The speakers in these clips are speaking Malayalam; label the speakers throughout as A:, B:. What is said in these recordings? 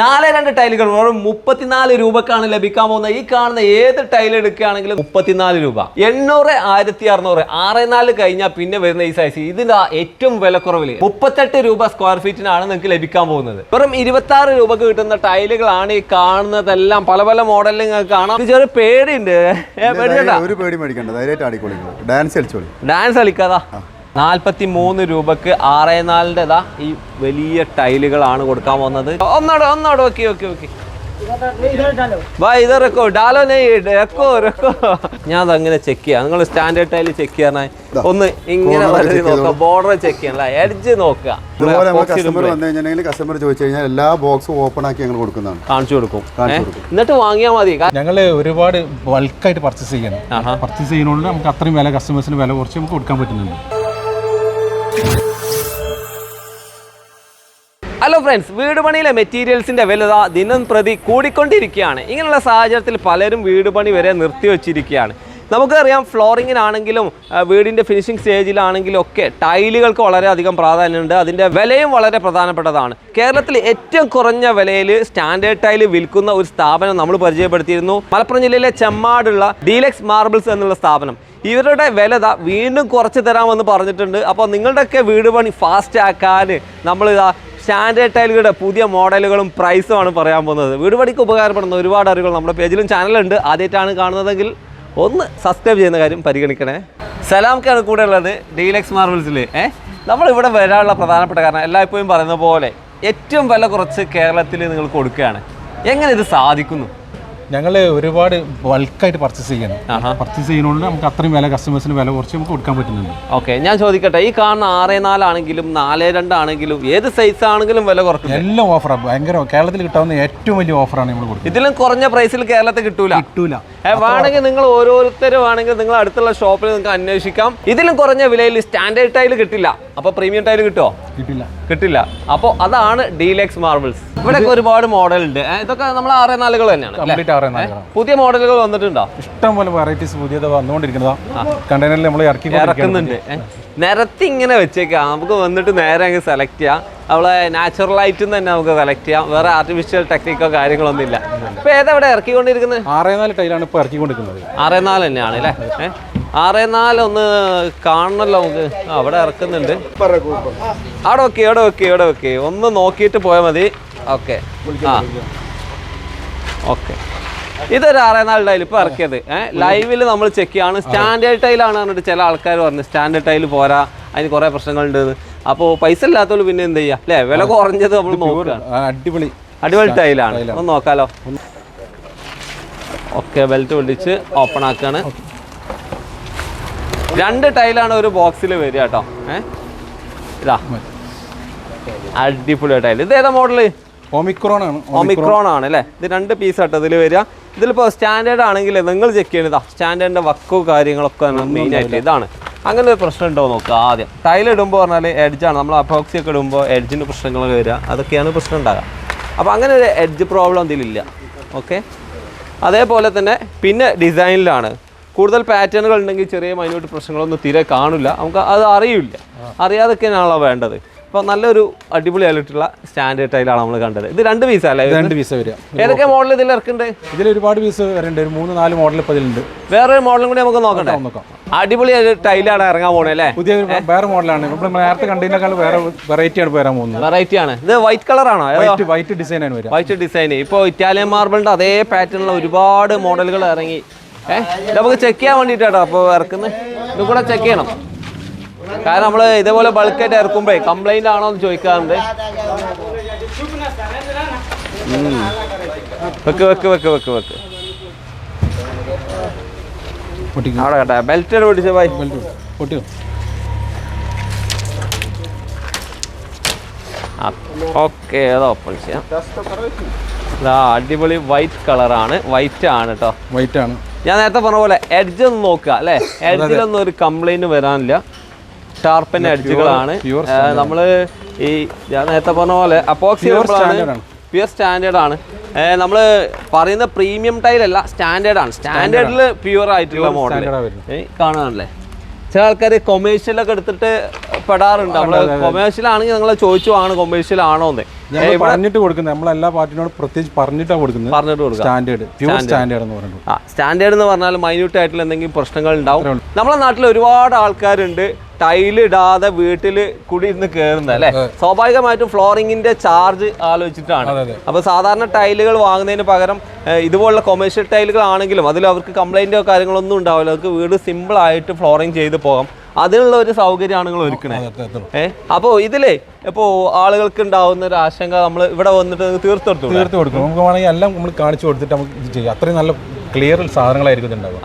A: നാല് രണ്ട് ടൈലുകൾ വെറും മുപ്പത്തിനാല് രൂപക്കാണ് ലഭിക്കാൻ പോകുന്നത്. ഈ കാണുന്ന ഏത് ടൈൽ എടുക്കുകയാണെങ്കിലും മുപ്പത്തിനാല് രൂപ. എണ്ണൂറ് ആയിരത്തി അറുന്നൂറ്. ആറ് നാല് കഴിഞ്ഞാൽ പിന്നെ വരുന്ന ഈ സൈസ് ഇതിന്റെ ഏറ്റവും വിലക്കുറവിൽ മുപ്പത്തെട്ട് രൂപ സ്ക്വയർ ഫീറ്റിനാണ് നിങ്ങൾക്ക് ലഭിക്കാൻ പോകുന്നത്. വെറും ഇരുപത്തി ആറ് രൂപക്ക് കിട്ടുന്ന ടൈലുകളാണ് ഈ കാണുന്നതെല്ലാം. പല പല മോഡലിൽ നിങ്ങൾക്ക് കാണാം. ഇത് ചെറിയ പേടിയുണ്ട്.
B: ഒരു പേടി മേടിക്കണ്ട ഡാൻസ്
A: കളിക്കാതാ. നാൽപ്പത്തി മൂന്ന് രൂപക്ക് ആറേ നാലിന്റെതാ ഈ വലിയ ടൈലുകളാണ് കൊടുക്കാൻ പോകുന്നത് ഒന്നോടെ ഒന്നോടെ ഓക്കെ ഓക്കെ ഓക്കെ. വാ ഇത് റെക്കോ ഡാലോ റെക്കോ റെക്കോ. ഞാൻ അതങ്ങനെ ചെക്ക് ചെയ്യാം. നിങ്ങൾ സ്റ്റാൻഡേർഡ് ടൈൽ ചെക്ക് ചെയ്യാനായി. ഒന്ന് ഇങ്ങനെ നോക്കുക ബോർഡർ ചെക്ക് ചെയ്യാം എഡ്ജ് നോക്കുക.
B: ഇതുപോലെ നമ്മൾ കസ്റ്റമർ
A: ഇടുമ്പോഴേ.
B: വന്നു കഴിഞ്ഞാൽ കസ്റ്റമർ ചോദിച്ചു കഴിഞ്ഞാൽ എല്ലാ ബോക്സും ഓപ്പൺ ആക്കി ഞങ്ങൾ കൊടുക്കുന്നതാണ്.
A: കാണിച്ചു കൊടുക്കും? എന്നിട്ട് വാങ്ങിയാൽ മതി.
C: ഞങ്ങൾ ഒരുപാട് ബൾക്കായിട്ട് പർച്ചേസ് ചെയ്യണം. പർച്ചേസ് ചെയ്യുന്നതുകൊണ്ട് നമുക്ക് അത്രയും വില കസ്റ്റമേഴ്സിന് വില കുറച്ച് നമുക്ക് കൊടുക്കാൻ പറ്റുന്നുണ്ട്.
A: ഹലോ ഫ്രണ്ട്സ് വീട് പണിയിലെ മെറ്റീരിയൽസിന്റെ വിലത ദിനം പ്രതി കൂടിക്കൊണ്ടിരിക്കുകയാണ്. ഇങ്ങനെയുള്ള സാഹചര്യത്തിൽ പലരും വീട് പണി വരെ നിർത്തിവെച്ചിരിക്കുകയാണ് നമുക്കറിയാം ഫ്ലോറിങ്ങിനാണെങ്കിലും വീടിന്റെ ഫിനിഷിംഗ് സ്റ്റേജിലാണെങ്കിലും ഒക്കെ ടൈലുകൾക്ക് വളരെയധികം പ്രാധാന്യമുണ്ട്. അതിന്റെ വിലയും വളരെ പ്രധാനപ്പെട്ടതാണ്. കേരളത്തിൽ ഏറ്റവും കുറഞ്ഞ വിലയിൽ സ്റ്റാൻഡേർഡ് ടൈൽ വിൽക്കുന്ന ഒരു സ്ഥാപനം നമ്മൾ പരിചയപ്പെടുത്തിയിരുന്നു. മലപ്പുറം ജില്ലയിലെ ചെമ്മാടുള്ള ഡീലക്സ് മാർബിൾസ് എന്നുള്ള സ്ഥാപനം. ഇവരുടെ വിലത വീണ്ടും കുറച്ച് തരാമെന്ന് പറഞ്ഞിട്ടുണ്ട്. അപ്പോൾ നിങ്ങളുടെയൊക്കെ വീട് പണി ഫാസ്റ്റ് ആക്കാൻ നമ്മൾ ഇതാ സ്റ്റാൻഡേർഡ് ടൈലുകളുടെ പുതിയ മോഡലുകളും പ്രൈസുമാണ് പറയാൻ പോകുന്നത്. വീട് പണിക്ക് ഉപകാരപ്പെടുന്ന ഒരുപാട് അറിവുകൾ നമ്മുടെ പേജിലും ചാനലുണ്ട് ആദ്യമായിട്ടാണ് കാണുന്നതെങ്കിൽ ഒന്ന് സബ്സ്ക്രൈബ് ചെയ്യുന്ന കാര്യം പരിഗണിക്കണേ. സലാംക്കാണ് കൂടെ ഉള്ളത് ഡീലക്സ് മാർബിൾസിൽ ഏ? നമ്മളിവിടെ വരാനുള്ള പ്രധാനപ്പെട്ട കാരണം എല്ലായ്പ്പോഴും പറയുന്ന പോലെ ഏറ്റവും വില കുറച്ച് കേരളത്തിൽ നിങ്ങൾ കൊടുക്കുകയാണ്. എങ്ങനെ ഇത് സാധിക്കുന്നു?
C: ഞങ്ങൾ ഒരുപാട് ബൾക്കായിട്ട് പർച്ചേസ് ചെയ്യണം. പർച്ചേസ് ചെയ്യുന്നതുകൊണ്ട് നമുക്ക് അത്രയും വില കസ്റ്റമേഴ്സിന് വില കുറച്ച് നമുക്ക് കൊടുക്കാൻ പറ്റുന്നുണ്ട്.
A: ഓക്കെ ഞാൻ ചോദിക്കട്ടെ ഈ കാണുന്ന ആറ് നാലാണെങ്കിലും നാല് രണ്ടാണെങ്കിലും ഏത് സൈസ് ആണെങ്കിലും വില കുറക്കും
C: എല്ലാം ഓഫറാണ് ഭയങ്കര കേരളത്തിൽ കിട്ടാവുന്ന ഏറ്റവും വലിയ ഓഫറാണ് നമ്മൾ കൊടുക്കുന്നത്.
A: ഇതിലും കുറഞ്ഞ പ്രൈസിൽ കേരളത്തിൽ കിട്ടൂല?
C: കിട്ടൂല.
A: വേണമെങ്കിൽ നിങ്ങൾ ഓരോരുത്തരും ആണെങ്കിൽ നിങ്ങൾ അടുത്തുള്ള ഷോപ്പിൽ നിങ്ങൾക്ക് അന്വേഷിക്കാം. ഇതിലും കുറഞ്ഞ വിലയിൽ സ്റ്റാൻഡേർഡ് ടൈൽ കിട്ടില്ല. അപ്പൊ പ്രീമിയം ടൈൽ കിട്ടുമോ
C: കിട്ടില്ല.
A: കിട്ടില്ല. അപ്പോൾ അതാണ് ഡീലക്സ് മാർബിൾസ്. ഇവിടെ ഒരുപാട് മോഡൽ ഉണ്ട് ഇതൊക്കെ നമ്മൾ ആറേ നാലുകൾ തന്നെയാണ് പുതിയ മോഡലുകൾ വന്നിട്ടുണ്ടോ?
C: ഇഷ്ടം പോലെ വെറൈറ്റീസ് പുതിയത് വന്നുകൊണ്ടിരിക്കുന്നതാ. കണ്ടെയ്നറിൽ നമ്മൾ ഇറക്കി
A: ഇറക്കുന്നുണ്ട്. നിരത്തി ഇങ്ങനെ വെച്ചേക്കാം. നമുക്ക് വന്നിട്ട് നേരെ അങ്ങ് സെലക്ട് ചെയ്യാം. അവളെ നാച്ചുറൽ ആയിട്ടും തന്നെ നമുക്ക് സെലക്ട് ചെയ്യാം. വേറെ ആർട്ടിഫിഷ്യൽ ടെക്നിക്കോ കാര്യങ്ങളൊന്നും ഇല്ല. ഇപ്പൊ ഏതവിടെ ഇറക്കിക്കൊണ്ടിരിക്കുന്നത്
C: ആറേ നാല് ടൈലാണ് ഇപ്പോൾ ഇറക്കിക്കൊണ്ടിരിക്കുന്നത്.
A: ആറേ നാല് തന്നെയാണ് അല്ലേ? ഏ? ആറേ നാല് ഒന്ന് കാണണല്ലോ നമുക്ക്. അവിടെ ഇറക്കുന്നുണ്ട്. അവിടെ ഓക്കെ അവിടെ ഓക്കെ അവിടെ ഓക്കെ ഒന്ന് നോക്കിയിട്ട് പോയാൽ മതി. ഓക്കെ. ആ. ഓക്കെ. ഇതൊരു ആറേ നാല് ടൈൽ ഇപ്പൊ ഇറക്കിയത്. ഏഹ് ലൈവിൽ നമ്മൾ ചെക്ക് ചെയ്യാണ്. സ്റ്റാൻഡേർഡ് ടൈലാണ് പറഞ്ഞിട്ട് ചില ആൾക്കാർ പറഞ്ഞു. സ്റ്റാൻഡേർഡ് ടൈൽ പോരാ. അതിന് കുറെ പ്രശ്നങ്ങളുണ്ട് അപ്പോൾ പൈസ ഇല്ലാത്തവര് പിന്നെ എന്ത് ചെയ്യാ? അല്ലേ? വില കുറഞ്ഞത് നമ്മൾ
C: അടിപൊളി
A: അടിപൊളി ടൈലാണ് ഒന്ന് നോക്കാലോ. ഓക്കെ ബെൽറ്റ് പൊളിച്ച് ഓപ്പൺ ആക്കാണ്. രണ്ട് ടൈലാണ് ഒരു ബോക്സിൽ വരിക കേട്ടോ. ഇതാ. അടിപൊളി ടൈൽ ഇത് ഏതാ മോഡൽ
C: ഓമിക്രോൺ ആണ്.
A: ഒമിക്രോൺ ആണ് അല്ലേ? ഇത് രണ്ട് പീസ് ആട്ടോ ഇതിൽ വരിക. ഇതിലിപ്പോൾ സ്റ്റാൻഡേർഡ് ആണെങ്കിൽ നിങ്ങൾ ചെക്ക് ചെയ്യണതാ സ്റ്റാൻഡേർഡിന്റെ വക്കോ കാര്യങ്ങളൊക്കെ മെയിൻ ആയിട്ട് ഇതാണ്. അങ്ങനെ ഒരു പ്രശ്നം ഉണ്ടോ നോക്കുക ആദ്യം. ടൈൽ ഇടുമ്പോൾ പറഞ്ഞാൽ എഡ്ജാണ് നമ്മൾ അപ്പോക്സി ഒക്കെ ഇടുമ്പോൾ എഡ്ജിന് പ്രശ്നങ്ങളൊക്കെ വരിക അതൊക്കെയാണ് പ്രശ്നം ഉണ്ടാകുക അപ്പോൾ അങ്ങനെ ഒരു എഡ്ജ് പ്രോബ്ലം ഇതിലില്ല ഓക്കെ അതേപോലെ തന്നെ പിന്നെ ഡിസൈനിലാണ് കൂടുതൽ പാറ്റേണുകൾ ഉണ്ടെങ്കിൽ ചെറിയ മൈന്യൂട്ട് പ്രശ്നങ്ങളൊന്നും തീരെ കാണില്ല. നമുക്ക് അത് അറിയില്ല. അറിയാതൊക്കെയാണല്ലോ വേണ്ടത്. അപ്പോൾ നല്ലൊരു അടിപൊളി അടിപൊളിയായിട്ടുള്ള സ്റ്റാൻഡേർഡ് ടൈലാണ് നമ്മൾ കണ്ടത്. ഇത് രണ്ട് പീസ് അല്ലേ?
C: രണ്ട് പീസ് വരിക.
A: ഏതൊക്കെ മോഡൽ ഇതിൽ ഇറക്കുന്നുണ്ട്?
C: ഇതിൽ ഒരുപാട് പീസ് വരുന്നുണ്ട് ഒരു മൂന്ന് നാല് മോഡൽ ഇപ്പോൾ ഇതിലുണ്ട്.
A: വേറെ മോഡലും കൂടി നമുക്ക് നോക്കണ്ടേ?
C: നോക്കാം
A: അടിപൊളി ടൈലാണ് ഇറങ്ങാൻ പോണേ അല്ലേ?
C: പുതിയ വേറെ മോഡലാണ് നമ്മൾ നേരത്തെ കണ്ടതിനേക്കാൾ വേറെ വെറൈറ്റി ആണ് വരാൻ പോകുന്നത്.
A: വെറൈറ്റി ആണ്. ഇത് വൈറ്റ് കളറാണോ
C: വൈറ്റ് വൈറ്റ് ഡിസൈൻ ആണ് വരിക.
A: വൈറ്റ് ഡിസൈൻ ഇപ്പോൾ ഇറ്റാലിയൻ മാർബിളിന്റെ അതേ പാറ്റേണിലുള്ള ഒരുപാട് മോഡലുകൾ ഇറങ്ങി. ഏഹ് നമുക്ക് ചെക്ക് ചെയ്യാൻ വേണ്ടിയിട്ടാട്ടോ അപ്പോൾ ഇറക്കുന്നത് ഇതും കൂടെ ചെക്ക് ചെയ്യണം. കാരണം നമ്മൾ ഇതേപോലെ ബൾക്കായിട്ട് ഇറക്കുമ്പോഴേ കംപ്ലൈന്റ് ആണോ എന്ന് ചോദിക്കാറുണ്ട്. വെക്ക് വെക്ക് വെക്ക് വെക്ക് വെക്ക്. അവിടെ കേട്ടെ ബെൽറ്റ് പിടിച്ച ബൈ
C: പൊട്ടിക്കും
A: ഓക്കെ അത് ഓപ്പൺ ചെയ്യാം. ഇതാ അടിപൊളി വൈറ്റ് കളറാണ് വൈറ്റ് ആണ് കേട്ടോ
C: വൈറ്റ് ആണ്.
A: ഞാൻ നേരത്തെ പറഞ്ഞ പോലെ എഡ്ജ് ഒന്ന് നോക്കുക അല്ലേ? എഡ്ജിലൊന്നും ഒരു കംപ്ലൈന്റ് വരാനില്ല. ഷാർപ്പൻ എഡ്ജുകളാണ്
C: pure
A: നമ്മൾ ഈ ഞാൻ നേരത്തെ പറഞ്ഞ പോലെ അപ്പോക്സി
C: പ്യുർ
A: പ്യുവർ സ്റ്റാൻഡേർഡ് ആണ്. നമ്മൾ പറയുന്ന പ്രീമിയം ടൈൽ അല്ല സ്റ്റാൻഡേർഡ് ആണ്. സ്റ്റാൻഡേർഡിൽ പ്യുവർ ആയിട്ടുള്ള മോഡൽ. കാണാനല്ലേ? ചില ആൾക്കാർ കൊമേഴ്ഷ്യലൊക്കെ എടുത്തിട്ട് പെടാറുണ്ട്. നമ്മൾ കൊമേഴ്ഷ്യൽ ആണെങ്കിൽ നിങ്ങൾ ചോദിച്ചു ആണ് കൊമേഴ്ഷ്യൽ ആണോ എന്ന്
C: നമ്മൾ പറഞ്ഞിട്ട് കൊടുക്കുന്നത് നമ്മളെല്ലാ പാർട്ടിനോടും പ്രത്യേകിച്ച് പറഞ്ഞിട്ടാണ് കൊടുക്കുന്നത്
A: പറഞ്ഞിട്ട് കൊടുക്കുക.
C: Standard pure standard. എന്ന് പറയുന്നത്
A: ആ സ്റ്റാൻഡേർഡ് എന്ന് പറഞ്ഞാൽ മൈന്യൂട്ട് ആയിട്ടുള്ള എന്തെങ്കിലും പ്രശ്നങ്ങൾ ഉണ്ടാവും. നമ്മളെ നാട്ടിൽ ഒരുപാട് ആൾക്കാരുണ്ട് ടൈലിടാതെ വീട്ടിൽ കൂടി ഇരുന്ന് കയറുന്നത് അല്ലേ? സ്വാഭാവികമായിട്ടും ഫ്ലോറിങ്ങിന്റെ ചാർജ് ആലോചിച്ചിട്ടാണ്. അപ്പൊ സാധാരണ ടൈലുകൾ വാങ്ങുന്നതിന് പകരം ഇതുപോലുള്ള കൊമേഴ്ഷ്യൽ ടൈലുകൾ ആണെങ്കിലും അതിൽ അവർക്ക് കംപ്ലൈന്റോ കാര്യങ്ങളൊന്നും ഉണ്ടാവില്ല. അവർക്ക് വീട് സിമ്പിൾ ആയിട്ട് ഫ്ലോറിങ് ചെയ്ത് പോകാം. അതിനുള്ള ഒരു സൗകര്യമാണ് നിങ്ങൾ ഒരുക്കുന്നത് അപ്പോൾ ഇതിലേ ഇപ്പോ ആളുകൾക്ക് ഉണ്ടാവുന്ന ഒരു ആശങ്ക നമ്മൾ ഇവിടെ വന്നിട്ട് തീർത്തെടുത്തു
C: തീർത്ത് കൊടുക്കും നമുക്ക് വേണമെങ്കിൽ എല്ലാം നമ്മൾ കാണിച്ചു കൊടുത്തിട്ട് നമുക്ക് ഇത് ചെയ്യാം. അത്രയും നല്ല ക്ലിയർ സാധനങ്ങളായിരിക്കും ഇതുണ്ടാവുക.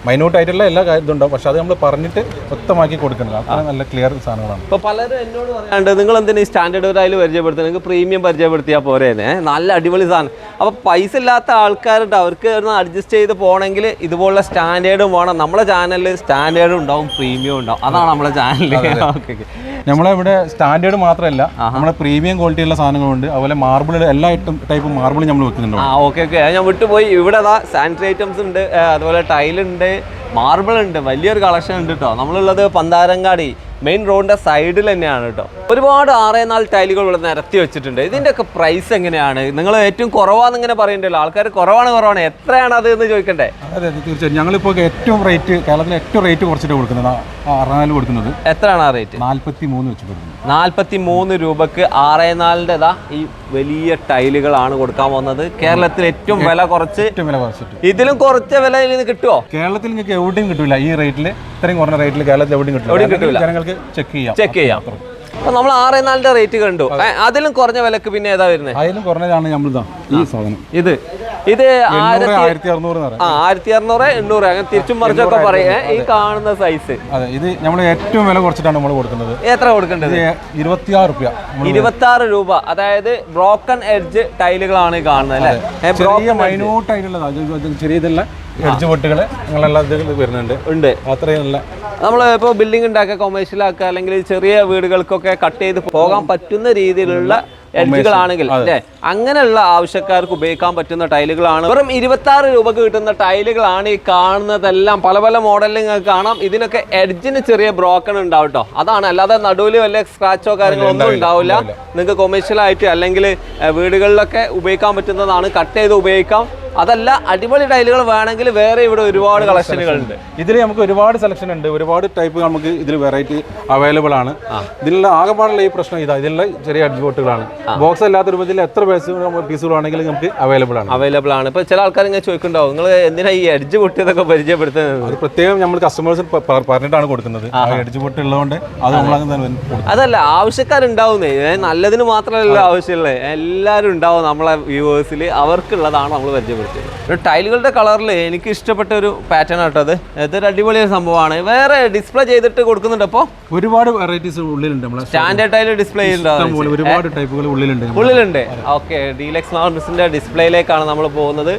A: ആഹാ
C: മൈന്യൂട്ട് ആയിട്ടുള്ള എല്ലാ ഇതുണ്ടാവും. പക്ഷെ അത് നമ്മൾ പറഞ്ഞിട്ട് വ്യക്തമാക്കി അത്ര നല്ല ക്ലിയർ സാധനങ്ങളാണ്.
A: ഇപ്പൊ പലരും എന്നോട് പറയാണ്ട് നിങ്ങൾ എന്തിനാ ഈ സ്റ്റാൻഡേർഡ് ഒരു അതിൽ പരിചയപ്പെടുത്തുക നിങ്ങൾക്ക് പ്രീമിയം പരിചയപ്പെടുത്തിയാൽ പോരേനെ നല്ല അടിപൊളി സാധനം. അപ്പോൾ പൈസ ഇല്ലാത്ത ആൾക്കാരുണ്ട്. അവർക്ക് ഒന്ന് അഡ്ജസ്റ്റ് ചെയ്ത് പോകണമെങ്കിൽ ഇതുപോലുള്ള സ്റ്റാൻഡേർഡും വേണം. നമ്മുടെ ചാനലിൽ സ്റ്റാൻഡേർഡും ഉണ്ടാവും പ്രീമിയം ഉണ്ടാവും. അതാണ് നമ്മുടെ ചാനലിൽ ഓക്കെ
C: നമ്മളെ ഇവിടെ സ്റ്റാൻഡേർഡ് മാത്രമല്ല നമ്മളെ പ്രീമിയം ക്വാളിറ്റി ഉള്ള സാധനങ്ങളുണ്ട്. അതുപോലെ മാർബിൾ എല്ലാ ടൈപ്പ് മാർബിൾ നമ്മൾ വെക്കുന്നുണ്ട്.
A: ആ ഓക്കെ ഓക്കെ. ഞാൻ വിട്ടുപോയി. ഇവിടെ സാനിറ്ററി ഐറ്റംസ് ഉണ്ട്. അതുപോലെ ടൈലുണ്ട് മാർബിൾ ഉണ്ട് വലിയൊരു കളക്ഷൻ ഉണ്ട് കേട്ടോ നമ്മളുള്ളത് പന്താരങ്കാടി മെയിൻ റോഡിന്റെ സൈഡിൽ തന്നെയാണ് കേട്ടോ ഒരുപാട് ആറേ നാല് ടൈലുകൾ ഇവിടെ നിരത്തി വെച്ചിട്ടുണ്ട്. ഇതിന്റെ ഒക്കെ പ്രൈസ് എങ്ങനെയാണ്? നിങ്ങൾ ഏറ്റവും കുറവാന്ന് ഇങ്ങനെ പറയണ്ടല്ലോ. ആൾക്കാർ കുറവാണ് കുറവാണ്. എത്രയാണ് അത് എന്ന് ചോദിക്കണ്ടേ?
C: അതെ അതെ തീർച്ചയായും. ഞങ്ങളിപ്പോൾ ഏറ്റവും റേറ്റ് കേരളത്തിൽ ഏറ്റവും റേറ്റ് കുറച്ചിട്ട് കൊടുക്കുന്നത്. ആറേനാല് കൊടുക്കുന്നത്.
A: എത്രയാണ് ആ റേറ്റ്
C: നാൽപ്പത്തി മൂന്ന് വെച്ച് കൊടുക്കുന്നത്.
A: നാൽപ്പത്തി മൂന്ന് രൂപക്ക് ആറേ നാലിന്റെ ഇതാ ഈ വലിയ ടൈലുകളാണ് കൊടുക്കാൻ പോകുന്നത് കേരളത്തിൽ ഏറ്റവും വില കുറച്ച്
C: ഏറ്റവും വില കുറച്ചിട്ട്.
A: ഇതിലും കുറച്ച വിലയിൽ നിന്ന് കിട്ടുമോ
C: കേരളത്തിൽ നിങ്ങൾക്ക് എവിടെയും കിട്ടില്ല ഈ റേറ്റിൽ ഇത്രയും കുറഞ്ഞ റേറ്റിൽ കേരളത്തിൽ എവിടെയും കിട്ടില്ല
A: കിട്ടൂല.
C: ജനങ്ങൾക്ക് ചെക്ക് ചെയ്യാം.
A: ചെക്ക് ചെയ്യാം. അപ്പൊ നമ്മൾ ആറ് നാലിന്റെ റേറ്റ് കണ്ടു. അതിലും കുറഞ്ഞ വിലക്ക് പിന്നെ ഏതാ വരുന്നത്
C: അതിലും കുറഞ്ഞതാണ് നമ്മളിതാ ഈ സാധനം.
A: ഇത്. ഇത് ആയിരത്തി
C: ആയിരത്തി അറുന്നൂറ്
A: എണ്ണൂറ്. അങ്ങനെ തിരിച്ചും മറിച്ചൊക്കെ പറയാം. ഈ കാണുന്ന സൈസ്
C: ഇത് നമ്മൾ ഏറ്റവും വില കുറച്ചിട്ടാണ് നമ്മൾ കൊടുക്കുന്നത്.
A: എത്ര കൊടുക്കേണ്ടത്?
C: ഇരുപത്തിയാറ് റുപ്യ.
A: ഇരുപത്തി ആറ് രൂപ. അതായത് ബ്രോക്കൺ എഡ്ജ് ടൈലുകളാണ് ഈ കാണുന്നത് അല്ലേ? മൈനോട്ട്
C: ചെറിയ മൈന്യൂട്ട് ആയിട്ടുള്ളതാണ് ചെറിയ ഇതല്ല എഡ്ജ് പൊട്ടുകൾ അങ്ങനെയുള്ള ഇത് വരുന്നുണ്ട്.
A: ഉണ്ട്.
C: അത്രയും നല്ല
A: നമ്മൾ ഇപ്പോൾ ബിൽഡിംഗ് ഉണ്ടാക്കുക കൊമേഴ്സ്യൽ ആക്കുക അല്ലെങ്കിൽ ചെറിയ വീടുകൾക്കൊക്കെ കട്ട് ചെയ്ത് പോകാൻ പറ്റുന്ന രീതിയിലുള്ള എഡ്ജുകളാണെങ്കിൽ അല്ലേ? അങ്ങനെയുള്ള ആവശ്യക്കാർക്ക് ഉപയോഗിക്കാൻ പറ്റുന്ന ടൈലുകളാണ്. വെറും ഇരുപത്തി ആറ് രൂപക്ക് കിട്ടുന്ന ടൈലുകളാണ് ഈ കാണുന്നതെല്ലാം. പല പല മോഡലിൽ നിങ്ങൾക്ക് കാണാം. ഇതിനൊക്കെ എഡ്ജിന് ചെറിയ ബ്രോക്കൺ ഉണ്ടാവും കേട്ടോ അതാണ്. അല്ലാതെ നടുവിൽ വല്ല സ്ക്രാച്ചോ കാര്യങ്ങളോ ഒന്നും ഉണ്ടാവില്ല. നിങ്ങൾക്ക് കൊമേഴ്ഷ്യൽ ആയിട്ട് അല്ലെങ്കിൽ വീടുകളിലൊക്കെ ഉപയോഗിക്കാൻ പറ്റുന്നതാണ്. കട്ട് ചെയ്ത് ഉപയോഗിക്കാം. അതല്ല അടിപൊളി ടൈലുകൾ വേണമെങ്കിൽ വേറെ ഇവിടെ ഒരുപാട് കളക്ഷനുകൾ ഉണ്ട്.
C: ഇതിൽ നമുക്ക് ഒരുപാട് സെലക്ഷൻ ഉണ്ട്. ഒരുപാട് ടൈപ്പ് നമുക്ക് ഇതിൽ വെറൈറ്റി അവൈലബിൾ ആണ്. ഇതിലുള്ള ആകെപ്പാടുള്ള ഈ പ്രശ്നം ഇതാ. ഇതിലുള്ള ചെറിയ അഡ്ജോട്ടുകളാണ് ബോക്സ് അല്ലാത്ത രൂപത്തിൽ എത്ര പീസുകൾ ആണെങ്കിലും നമുക്ക് അവൈലബിൾ ആണ്.
A: അവൈലബിൾ ആണ്. ഇപ്പൊ ചില ആൾക്കാർ ഇങ്ങനെ ചോദിക്കുന്നുണ്ടാവും നിങ്ങൾ എന്തിനാ ഈ എഡ്ജ് പൊട്ടിയതൊക്കെ പരിചയപ്പെടുത്തുന്നത്?
C: അത് പ്രത്യേകം നമ്മൾ കസ്റ്റമേഴ്സ് പറഞ്ഞിട്ടാണ് കൊടുക്കുന്നത്. എഡ്ജ് ബോട്ട് ഉള്ളതുകൊണ്ട് അത് നമ്മൾ.
A: അതല്ല ആവശ്യക്കാരുണ്ടാവുന്നേ. നല്ലതിന് മാത്രമല്ല ആവശ്യമുള്ളത് എല്ലാവരും ഉണ്ടാവും നമ്മളെ വ്യൂവേഴ്സിൽ അവർക്കുള്ളതാണ് നമ്മൾ പരിചയപ്പെടുത്തിയത് ഒരു ടൈലുകളുടെ കളറിൽ എനിക്ക് ഇഷ്ടപ്പെട്ട ഒരു പാറ്റേൺ ആട്ടോ അത്. ഇതൊരു അടിപൊളി സംഭവമാണ്. വേറെ ഡിസ്പ്ലേ ചെയ്തിട്ട് കൊടുക്കുന്നുണ്ട് അപ്പോൾ
C: ഒരുപാട് വെറൈറ്റീസ് ഉള്ളിലുണ്ട് നമ്മൾ
A: സ്റ്റാൻഡേർഡ് ടൈൽ ഡിസ്പ്ലേ
C: ഒരുപാട് ടൈപ്പുകൾ ഉള്ളിലുണ്ട്
A: ഉള്ളിലുണ്ട്. ഓക്കെ. ഡീലക്സ് മാർബിൾസിന്റെ ഡിസ്പ്ലേയിലേക്കാണ് നമ്മൾ പോകുന്നത്.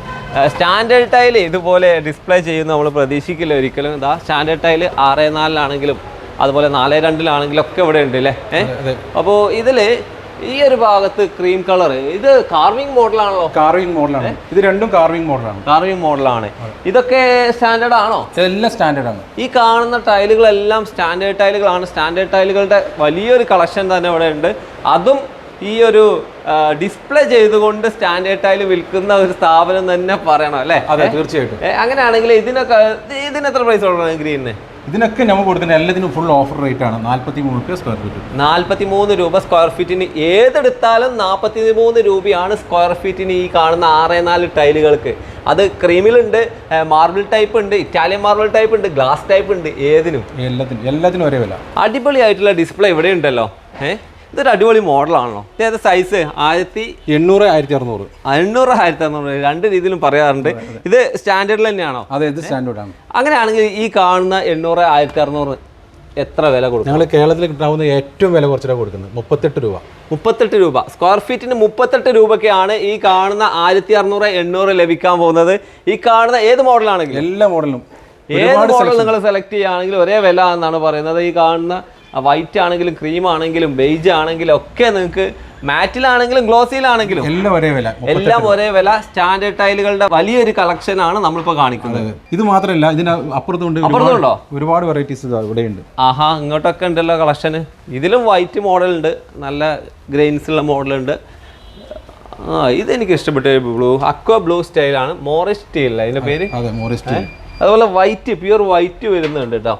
A: സ്റ്റാൻഡേർഡ് ടൈൽ ഇതുപോലെ ഡിസ്പ്ലേ ചെയ്യുന്ന നമ്മൾ പ്രതീക്ഷിക്കില്ല ഒരിക്കലും. ഇതാ സ്റ്റാൻഡേർഡ് ടൈൽ ആറ് നാലിലാണെങ്കിലും അതുപോലെ നാല് രണ്ടിലാണെങ്കിലും ഒക്കെ ഇവിടെ ഉണ്ട് അല്ലേ അപ്പോൾ ഇതിൽ ഈ ഒരു ഭാഗത്ത് ക്രീം കളർ ഇത് കാർവിംഗ് മോഡലാണല്ലോ
C: കാർവിംഗ് മോഡലാണ് ഇത് രണ്ടും കാർവിംഗ് മോഡലാണ്
A: കാർവിംഗ് മോഡലാണ് ഇതൊക്കെ സ്റ്റാൻഡേർഡ് ആണോ?
C: എല്ലാം സ്റ്റാൻഡേർഡ് ആണ്.
A: ഈ കാണുന്ന ടൈലുകളെല്ലാം സ്റ്റാൻഡേർഡ് ടൈലുകളാണ് സ്റ്റാൻഡേർഡ് ടൈലുകളുടെ വലിയൊരു കളക്ഷൻ തന്നെ ഇവിടെ ഉണ്ട്. അതും ഈ ഒരു ഡിസ്പ്ലേ ചെയ്തുകൊണ്ട് സ്റ്റാൻഡേർഡ് ടൈൽ വിൽക്കുന്ന ഒരു സ്ഥാപനം തന്നെ പറയണം അല്ലേ?
C: അതെ തീർച്ചയായിട്ടും.
A: അങ്ങനെയാണെങ്കിൽ ഇതിനൊക്കെ ഇതിന് എത്ര പ്രൈസ് കൊടുക്കണം ഗ്രീനിന്
C: ഇതിനൊക്കെ നമ്മൾ കൊടുക്കുന്ന എല്ലാത്തിനും ഫുൾ ഓഫർ റേറ്റ് ആണ് നാല്പത്തി മൂന്ന് രൂപ സ്ക്വയർ ഫീറ്റ്
A: നാൽപ്പത്തി മൂന്ന് രൂപ സ്ക്വയർ ഫീറ്റിന് ഏതെടുത്താലും നാൽപ്പത്തി മൂന്ന് രൂപയാണ് സ്ക്വയർ ഫീറ്റിന് ഈ കാണുന്ന ആറ് നാല് ടൈലുകൾക്ക് അത് ക്രീമിലുണ്ട് മാർബിൾ ടൈപ്പ് ഉണ്ട് ഇറ്റാലിയൻ മാർബിൾ ടൈപ്പ് ഉണ്ട് ഗ്ലാസ് ടൈപ്പ് ഉണ്ട് ഏതിനും.
C: എല്ലാത്തിനും എല്ലാത്തിനും ഒരേ വില.
A: അടിപൊളിയായിട്ടുള്ള ഡിസ്പ്ലേ ഇവിടെ ഉണ്ടല്ലോ ഏഹ് ഇതൊരു അടിപൊളി മോഡലാണല്ലോ. ഏത് സൈസ് ആയിരത്തി
C: എണ്ണൂറ് ആയിരത്തി അറുന്നൂറ്
A: അഞ്ഞൂറ് ആയിരത്തി അറുന്നൂറ് രണ്ട് രീതിയിലും പറയാറുണ്ട്. ഇത് സ്റ്റാൻഡേർഡിൽ തന്നെയാണോ?
C: അതെ ഇത് സ്റ്റാൻഡേർഡ് ആണ്.
A: അങ്ങനെയാണെങ്കിൽ ഈ കാണുന്ന എണ്ണൂറ് ആയിരത്തി അറുന്നൂറ് എത്ര വില കൊടുക്കും?
C: ഞങ്ങൾ കേരളത്തിൽ കിട്ടാവുന്ന ഏറ്റവും വില കുറച്ചിട്ടാണ് കൊടുക്കുന്നത്. മുപ്പത്തെട്ട് രൂപ.
A: മുപ്പത്തെട്ട് രൂപ. സ്ക്വയർ ഫീറ്റിന് മുപ്പത്തെട്ട് രൂപയ്ക്കാണ് ഈ കാണുന്ന ആയിരത്തി അറുന്നൂറ് എണ്ണൂറ് ലഭിക്കാൻ പോകുന്നത്. ഈ കാണുന്ന ഏത് മോഡലാണെങ്കിലും?
C: എല്ലാ മോഡലും
A: ഏത് മോഡൽ നിങ്ങൾ സെലക്ട് ചെയ്യുകയാണെങ്കിൽ ഒരേ വില എന്നാണ് പറയുന്നത്. ഈ കാണുന്ന വൈറ്റ് ആണെങ്കിലും ക്രീം ആണെങ്കിലും ബെയ്ജ് ആണെങ്കിലും ഒക്കെ നിങ്ങൾക്ക് മാറ്റിലാണെങ്കിലും ഗ്ലോസിയിലാണെങ്കിലും
C: എല്ലാം ഒരേ വില
A: എല്ലാം ഒരേ വില. സ്റ്റാൻഡേർഡ് ടൈലുകളുടെ വലിയൊരു കളക്ഷൻ ആണ് നമ്മളിപ്പോ കാണിക്കുന്നത്.
C: ഇത് മാത്രമല്ല ഇതിന് അപ്പുറത്തുണ്ട്
A: അപ്പുറത്തുണ്ടോ?
C: ഒരുപാട് വെറൈറ്റീസ് ഇവിടെയുണ്ട്.
A: ആഹാ ഇങ്ങോട്ടൊക്കെ ഉണ്ടല്ലോ കളക്ഷൻ ഇതിലും വൈറ്റ് മോഡൽ ഉണ്ട്. നല്ല ഗ്രെയിൻസ് ഉള്ള മോഡൽ ഉണ്ട്. ആ ഇത് എനിക്ക് ഇഷ്ടപ്പെട്ട ബ്ലൂ അക്വ ബ്ലൂ സ്റ്റൈലാണ് മോറിസ് സ്റ്റൈൽ അതിന്റെ പേര്? അതുപോലെ വൈറ്റ് പ്യുർ വൈറ്റ് വരുന്നുണ്ട് കേട്ടോ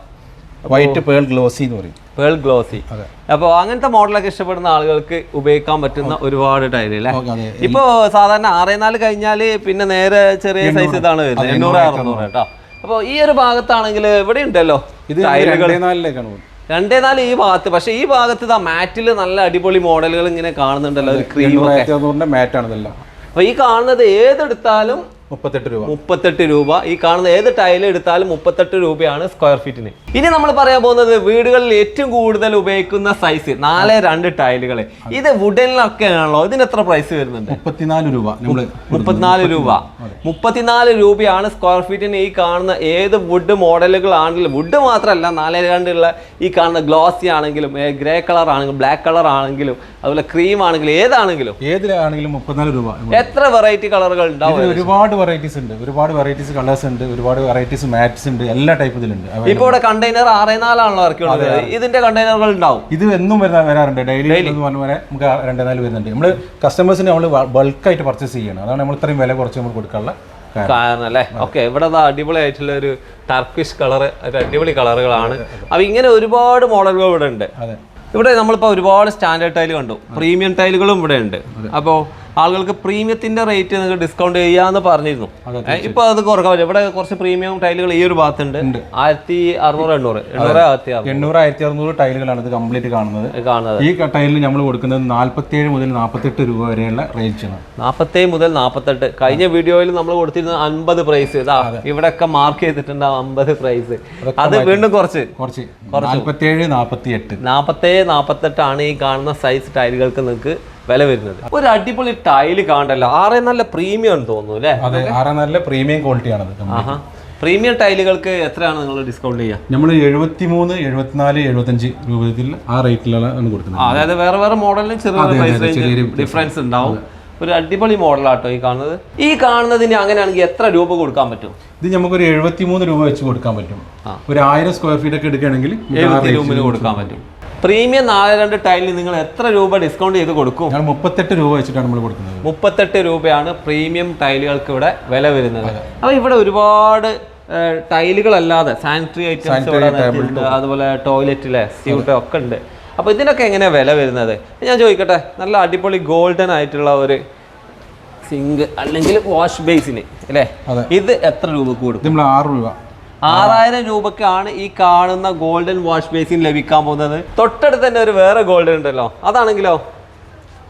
C: വൈറ്റ് പേൾ ഗ്ലോസി എന്ന് പറയും.
A: പേൾ ഗ്ലോസി അപ്പോൾ അങ്ങനത്തെ മോഡലൊക്കെ ഇഷ്ടപ്പെടുന്ന ആളുകൾക്ക് ഉപയോഗിക്കാൻ പറ്റുന്ന ഒരുപാട് ടൈൽ അല്ലേ ഇപ്പോ സാധാരണ ആറേ നാല് കഴിഞ്ഞാൽ പിന്നെ നേരെ ചെറിയ സൈസ് ഇതാണ് വരുന്നത്. എണ്ണൂറ് അറുന്നൂറ് കേട്ടോ. അപ്പോൾ ഈ ഒരു ഭാഗത്താണെങ്കിൽ ഇവിടെ ഉണ്ടല്ലോ
C: ഇത്
A: ടൈലുകൾ
C: രണ്ടേ
A: നാല് ഈ ഭാഗത്ത്. പക്ഷേ ഈ ഭാഗത്ത് ഇതാ മാറ്റിൽ നല്ല അടിപൊളി മോഡലുകൾ ഇങ്ങനെ കാണുന്നുണ്ടല്ലോ ഒരു ക്രീം
C: മാറ്റാണ്
A: അപ്പൊ ഈ കാണുന്നത് ഏതെടുത്താലും
C: മുപ്പത്തെട്ട് രൂപ.
A: മുപ്പത്തെട്ട് രൂപ. ഈ കാണുന്ന ഏത് ടൈൽ എടുത്താലും മുപ്പത്തെട്ട് രൂപയാണ് സ്ക്വയർ ഫീറ്റിന് ഇനി നമ്മൾ പറയാൻ പോകുന്നത് വീടുകളിൽ ഏറ്റവും കൂടുതൽ ഉപയോഗിക്കുന്ന സൈസ് നാല് രണ്ട് ടൈലുകൾ ഇത് വുഡനിലൊക്കെ ആണല്ലോ. ഇതിന് എത്ര പ്രൈസ് വരുന്നുണ്ട്?
C: മുപ്പത്തിനാല് രൂപ
A: മുപ്പത്തിനാല് രൂപ. മുപ്പത്തിനാല് രൂപയാണ് സ്ക്വയർ ഫീറ്റിന് ഈ കാണുന്ന ഏത് വുഡ് മോഡലുകളാണെങ്കിലും വുഡ് മാത്രമല്ല നാല് രണ്ടുള്ള ഈ കാണുന്ന ഗ്ലോസി ആണെങ്കിലും ഗ്രേ കളർ ആണെങ്കിലും ബ്ലാക്ക് കളർ ആണെങ്കിലും അതുപോലെ ക്രീം ആണെങ്കിലും ഏതാണെങ്കിലും.
C: ഏതിലാണെങ്കിലും മുപ്പത്തിനാല് രൂപ
A: എത്ര വെറൈറ്റി കളറുകൾ ഉണ്ടാവും
C: ഒരുപാട് വെറൈറ്റീസ് ഉണ്ട്. ഒരുപാട് വെറൈറ്റീസ് കളേഴ്സ് ഉണ്ട്. ഒരുപാട് വെറൈറ്റീസ് മാറ്റ്സ് ഉണ്ട്. എല്ലാ ടൈപ്പ് ഇതിലുണ്ട് ഇപ്പോൾ
A: ഇപ്പൊ ഇവിടെ കണ്ടെയ്നർ ആറേ നാലാണല്ലോ ഇറക്കിയുള്ളത് ഇതിന്റെ കണ്ടെയ്നറുകൾ ഉണ്ടാവും.
C: ഇത് എന്നും വരുന്ന വരാറുണ്ട്. ഡെയിലി പോലെ നമുക്ക് രണ്ടേ നാല് വരുന്നുണ്ട്. നമ്മൾ കസ്റ്റമേഴ്സിന് നമ്മൾ ബൾക്കായിട്ട് പർച്ചേസ് ചെയ്യണം. അതാണ് നമ്മൾ ഇത്രയും വില കുറച്ച് നമ്മൾ കൊടുക്കാനുള്ള കാരണം.
A: അല്ലേ? ഓക്കെ ഇവിടെ അടിപൊളി അടിപൊളിയായിട്ടുള്ള ഒരു ടർക്കിഷ് കളർ അടിപൊളി കളറുകളാണ് അപ്പൊ ഇങ്ങനെ ഒരുപാട് മോഡലുകൾ ഇവിടെ ഉണ്ട്. ഇവിടെ നമ്മളിപ്പോൾ ഒരുപാട് സ്റ്റാൻഡേർഡ് ടൈൽ കണ്ടു. പ്രീമിയം ടൈലുകളും ഇവിടെ ഉണ്ട്. അപ്പോൾ ആളുകൾക്ക് പ്രീമിയത്തിന്റെ റേറ്റ് നിങ്ങൾക്ക് ഡിസ്കൗണ്ട് ചെയ്യാന്ന് പറഞ്ഞിരുന്നു. ഇപ്പൊ അത് കുറയ്ക്കാൻ പറ്റും ഇവിടെ കുറച്ച് പ്രീമിയം ടൈലുകൾ ഈ ഒരു ഭാഗത്തുണ്ട്. ആയിരത്തി അറുന്നൂറ് എണ്ണൂറ്. എണ്ണൂറ്
C: എണ്ണൂറ് ആയിരത്തി അറുന്നൂറ് ടൈലുകളാണ് ഇത് കംപ്ലീറ്റ് കാണുന്നത്.
A: കാണുന്നത്.
C: ഈ ടൈലിൽ നമ്മൾ കൊടുക്കുന്നത് നാൽപ്പത്തേഴ് മുതൽ നാൽപ്പത്തെട്ട് രൂപ വരെയുള്ള റേഞ്ചാണ്
A: നാൽപ്പത്തേഴ് മുതൽ നാൽപ്പത്തെട്ട് കഴിഞ്ഞ വീഡിയോയിൽ നമ്മൾ കൊടുത്തിരുന്നത് അൻപത് പ്രൈസ് ഇതാ ഇവിടെയൊക്കെ മാർക്ക് ചെയ്തിട്ടുണ്ട് അമ്പത് പ്രൈസ് അത് വീണ്ടും കുറച്ച്.
C: കുറച്ച്. നാൽപ്പത്തേഴ് നാൽപ്പത്തി എട്ട്
A: നാൽപ്പത്തേഴ് നാൽപ്പത്തെട്ടാണ് ഈ കാണുന്ന സൈസ് ടൈലുകൾക്ക് നിങ്ങൾക്ക് വില വരുന്നത്. ഒരു അടിപൊളി ടൈൽ കാണണ്ടല്ലോ. ആറേ നല്ല പ്രീമിയം എന്ന് തോന്നുന്നു അല്ലേ?
C: അതെ ആറ് നല്ല പ്രീമിയം ക്വാളിറ്റിയാണത്
A: ആഹാ. പ്രീമിയം ടൈലുകൾക്ക് എത്രയാണ് നിങ്ങൾ ഡിസ്കൗണ്ട് ചെയ്യുക
C: നമ്മൾ എഴുപത്തി മൂന്ന് എഴുപത്തിനാല് എഴുപത്തഞ്ച് രൂപത്തിൽ ആ റേറ്റിലാണ് കൊടുക്കുന്നത്.
A: അതായത് വേറെ വേറെ മോഡലിന് ചെറിയ ഡിഫറൻസ് ഉണ്ടാവും. ഒരു അടിപൊളി മോഡലാട്ടോ ഈ കാണുന്നത്. ഈ കാണുന്നതിന് അങ്ങനെയാണെങ്കിൽ എത്ര രൂപ കൊടുക്കാൻ പറ്റും?
C: ഇത് നമുക്കൊരു എഴുപത്തി മൂന്ന് രൂപ വെച്ച് കൊടുക്കാൻ പറ്റും. ഒരു ആയിരം സ്ക്വയർ ഫീറ്റ് ഒക്കെ എടുക്കുകയാണെങ്കിൽ
A: കൊടുക്കാൻ പറ്റും. പ്രീമിയം നാല് രണ്ട് ടൈലിന് നിങ്ങൾ എത്ര രൂപ ഡിസ്കൗണ്ട് ചെയ്ത് കൊടുക്കും?
C: മുപ്പത്തെട്ട് രൂപ വെച്ചിട്ടാണ് നമ്മൾ കൊടുക്കുന്നത്.
A: മുപ്പത്തെട്ട് രൂപയാണ് പ്രീമിയം ടൈലുകൾക്ക് ഇവിടെ വില വരുന്നത്. അപ്പോൾ ഇവിടെ ഒരുപാട് ടൈലുകളല്ലാതെ സാനിറ്ററി ഐറ്റംസ്. അതുപോലെ ടോയ്ലറ്റിലെ സ്യൂട്ട് ഒക്കെ ഉണ്ട്. അപ്പോൾ ഇതിനൊക്കെ എങ്ങനെയാണ് വില വരുന്നത്? ഞാൻ ചോദിക്കട്ടെ നല്ല അടിപൊളി ഗോൾഡൻ ആയിട്ടുള്ള ഒരു സിങ്ക് അല്ലെങ്കിൽ വാഷ് ബേസിന് അല്ലേ? ഇത് എത്ര രൂപ കൊടുക്കും?
C: നമ്മൾ ആറ് രൂപ.
A: ആറായിരം രൂപക്കാണ് ഈ കാണുന്ന ഗോൾഡൻ വാഷ് ബേസിൻ ലഭിക്കാൻ പോകുന്നത്. തൊട്ടടുത്ത് തന്നെ ഒരു വേറെ ഗോൾഡൻ ഉണ്ടല്ലോ. അതാണെങ്കിലോ?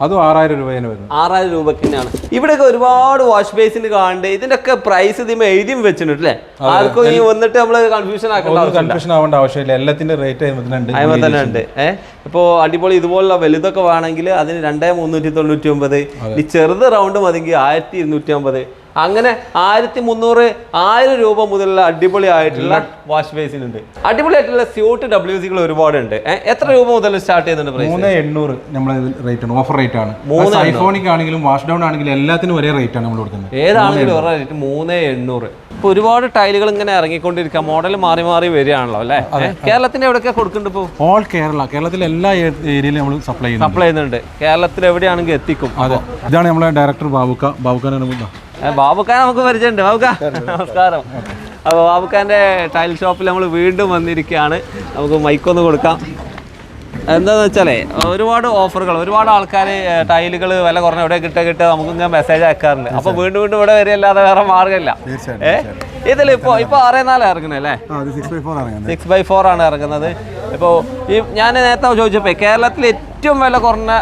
C: അതും ആറായിരം രൂപ തന്നെ വരുന്നത്
A: ആറായിരം രൂപക്ക് തന്നെയാണ്. ഇവിടെയൊക്കെ ഒരുപാട് വാഷ് ബേസിന് കാണുന്നുണ്ട്. ഇതിന്റെ ഒക്കെ പ്രൈസ് ഇതിമ എഴുതിയും വെച്ചിട്ടുണ്ട് അല്ലേ? ആർക്കും ഈ വന്നിട്ട് നമ്മൾ കൺഫ്യൂഷൻ ആക്കേണ്ട
C: കൺഫ്യൂഷൻ ആവേണ്ട ആവശ്യമില്ല. എല്ലാത്തിന്റെ റേറ്റ്
A: തന്നെ ഉണ്ട്. ഏഹ് ഇപ്പോൾ അടിപൊളി ഇതുപോലുള്ള വലുതൊക്കെ വേണമെങ്കിൽ അതിന് രണ്ടേ മുന്നൂറ്റി തൊണ്ണൂറ്റി ഒമ്പത്. ഈ ചെറുത് റൗണ്ട് മതിയെങ്കിൽ ആയിരത്തി ഇരുന്നൂറ്റി അമ്പത്. അങ്ങനെ ആയിരത്തി മുന്നൂറ് ആയിരം രൂപ മുതലുള്ള അടിപൊളി ആയിട്ടുള്ള വാഷ് ബേസിൻ ഉണ്ട്. അടിപൊളി ആയിട്ടുള്ള സ്യൂട്ട് ഡബ്ല്യു സികൾ ഒരുപാടുണ്ട്. ഉണ്ട് എത്ര രൂപ മുതൽ സ്റ്റാർട്ട് ചെയ്യുന്നുണ്ട്
C: മൂന്ന് എണ്ണൂറ് നമ്മളെ റേറ്റ് ആണ് ഓഫർ റേറ്റ് ആണ്.
A: മൂന്ന്
C: ഐഫോണിക് ആണെങ്കിലും വാഷ് ഡൗൺ ആണെങ്കിലും എല്ലാത്തിനും ഒരേ റേറ്റ് ആണ് നമ്മൾ കൊടുക്കുന്നത്.
A: ഏതാണെങ്കിലും ഒരേ റേറ്റ് മൂന്ന് എണ്ണൂറ്. ഇപ്പൊ ഒരുപാട് ടൈലുകൾ ഇങ്ങനെ ഇറങ്ങിക്കൊണ്ടിരിക്കുക മോഡൽ മാറി മാറി വരികയാണല്ലോ അല്ലെ? കേരളത്തിന്റെ എവിടെയൊക്കെ കൊടുക്കുന്നുണ്ട് ഇപ്പോൾ
C: ഓൾ കേരള കേരളത്തിലെ എല്ലാ ഏരിയയിലും നമ്മൾ സപ്ലൈ
A: സപ്ലൈ ചെയ്യുന്നുണ്ട്. കേരളത്തിൽ എവിടെയാണെങ്കിൽ എത്തിക്കും.
C: അതെ. ഇതാണ് നമ്മളെ ഡയറക്ടർ ബാബുക്ക. ബാബുക്കാനാണ്
A: ബാബുക്കാൻ നമുക്ക് പരിചയമുണ്ട്. ബാബുക്ക നമസ്കാരം. അപ്പോൾ ബാബുക്കാന്റെ ടൈൽ ഷോപ്പിൽ നമ്മൾ വീണ്ടും വന്നിരിക്കുകയാണ്. നമുക്ക് മൈക്കൊന്ന് കൊടുക്കാം. എന്താണെന്ന് വെച്ചാലേ ഒരുപാട് ഓഫറുകൾ ഒരുപാട് ആൾക്കാർ ടൈലുകൾ വില കുറഞ്ഞ എവിടെ കിട്ടുക കിട്ടുക നമുക്ക് ഞാൻ മെസ്സേജ് അയക്കാറുണ്ട്. അപ്പോൾ വീണ്ടും വീണ്ടും ഇവിടെ വരികയല്ലാതെ വേറെ മാർഗമില്ല.
B: തീർച്ചയായിട്ടും,
A: ഏ ഇതിൽ ഇപ്പോൾ ഇപ്പോൾ ആറേ നാല് ഇറങ്ങണേ അല്ലേ?
B: ആ അത് six by four
A: six by four ആണ് ഇറങ്ങുന്നത്. ഇപ്പോൾ ഈ ഞാൻ നേരത്തെ ചോദിച്ചപ്പോൾ കേരളത്തിൽ ഏറ്റവും വില കുറഞ്ഞ